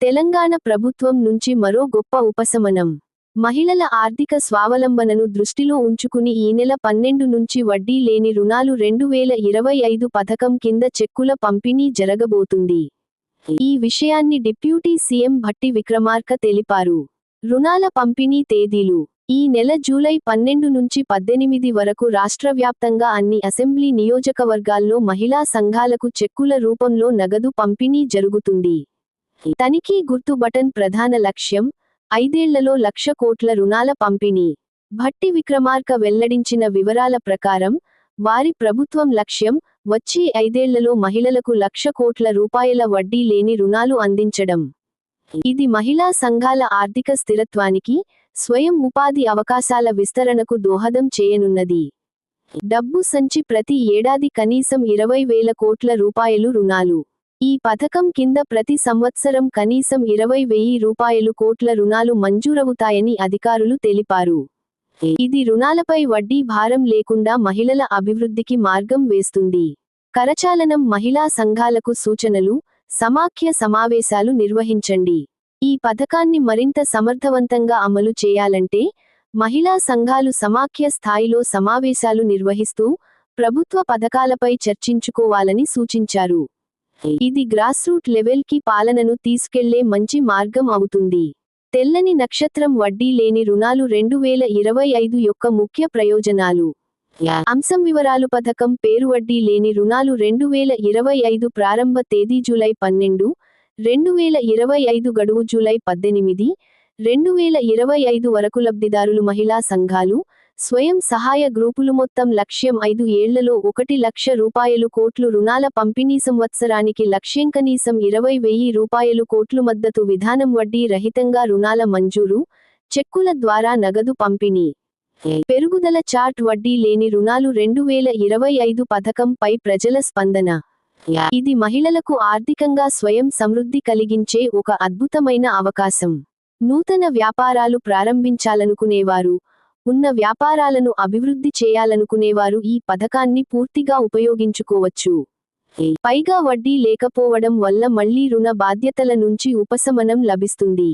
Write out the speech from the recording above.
తెలంగాణ ప్రభుత్వం నుంచి మరో గొప్ప ఉపశమనం. మహిళల ఆర్థిక స్వావలంబనను దృష్టిలో ఉంచుకుని ఈ నెల పన్నెండు నుంచి వడ్డీ లేని రుణాలు రెండు వేల ఇరవై ఐదు పథకం కింద చెక్కుల పంపిణీ జరగబోతుంది. ఈ విషయాన్ని డిప్యూటీ సీఎం భట్టి విక్రమార్క తెలిపారు. రుణాల పంపిణీ తేదీలు. ఈ నెల జూలై పన్నెండు నుంచి పద్దెనిమిది వరకు రాష్ట్ర వ్యాప్తంగా అన్ని అసెంబ్లీ నియోజకవర్గాల్లో మహిళా సంఘాలకు చెక్కుల రూపంలో నగదు పంపిణీ జరుగుతుంది. తనిఖీ గుర్తు బటన్ ప్రధాన లక్ష్యం ఐదేళ్ళలో లక్ష కోట్ల రుణాల పంపిణీ. భట్టి విక్రమార్క వెల్లడించిన వివరాల ప్రకారం వారి ప్రభుత్వం లక్ష్యం వచ్చే ఐదేళ్ళలో మహిళలకు లక్ష కోట్ల రూపాయల వడ్డీ లేని రుణాలు అందించడం. ఇది మహిళా సంఘాల ఆర్థిక స్థిరత్వానికి స్వయం ఉపాధి అవకాశాల విస్తరణకు దోహదం చేయనున్నది. డబ్బు సంచి ప్రతి ఏడాది కనీసం ఇరవై వేల కోట్ల రూపాయలు రుణాలు. ఈ పథకం కింద ప్రతి సంవత్సరం కనీసం ఇరవై వెయ్యి రూపాయలు కోట్ల రుణాలు మంజూరవుతాయని అధికారులు తెలిపారు. ఇది రుణాలపై వడ్డీ భారం లేకుండా మహిళల అభివృద్ధికి మార్గం వేస్తుంది. కరచాలనం మహిళా సంఘాలకు సూచనలు సమాఖ్య సమావేశాలు నిర్వహించండి. ఈ పథకాన్ని మరింత సమర్థవంతంగా అమలు చేయాలంటే మహిళా సంఘాలు సమాఖ్య స్థాయిలో సమావేశాలు నిర్వహిస్తూ ప్రభుత్వ పథకాలపై చర్చించుకోవాలని సూచించారు. ఇది గ్రాస్రూట్ లెవెల్కి పాలనను తీసుకెళ్ళే మంచి మార్గం అవుతుంది. తెల్లని నక్షత్రం వడ్డీ లేని రుణాలు రెండు వేల ఇరవై ఐదు యొక్క ముఖ్య ప్రయోజనాలు. అంశం వివరాలు పథకం పేరు వడ్డీ లేని రుణాలు రెండు వేల ఇరవై ఐదు ప్రారంభ తేదీ జూలై పన్నెండు రెండు వేల ఇరవై ఐదు గడువు జూలై పద్దెనిమిది రెండు వేల ఇరవై ఐదు వరకు లబ్ధిదారులు మహిళా సంఘాలు స్వయం సహాయ గ్రూపులు మొత్తం లక్ష్యం ఐదు ఏళ్ళలో ఒకటి లక్ష రూపాయలు కోట్లు రుణాల పంపిణీ సంవత్సరానికి లక్ష్యం కనీసం ఇరవై వెయ్యి రూపాయలు కోట్లు మద్దతు విధానం వడ్డీ రహితంగా రుణాల మంజూరు చెక్కుల ద్వారా నగదు పంపిణీ. పెరుగుదల చార్ట్ వడ్డీ లేని రుణాలు రెండు వేల ఇరవై ఐదు పథకంపై ప్రజల స్పందన. ఇది మహిళలకు ఆర్థికంగా స్వయం సమృద్ధి కలిగించే ఒక అద్భుతమైన అవకాశం. నూతన వ్యాపారాలు ప్రారంభించాలనుకునేవారు ఉన్న వ్యాపారాలను అభివృద్ధి చేయాలనుకునేవారు ఈ పథకాన్ని పూర్తిగా ఉపయోగించుకోవచ్చు. పైగా వడ్డీ లేకపోవడం వల్ల మళ్ళీ రుణ బాధ్యతల నుంచి ఉపశమనం లభిస్తుంది.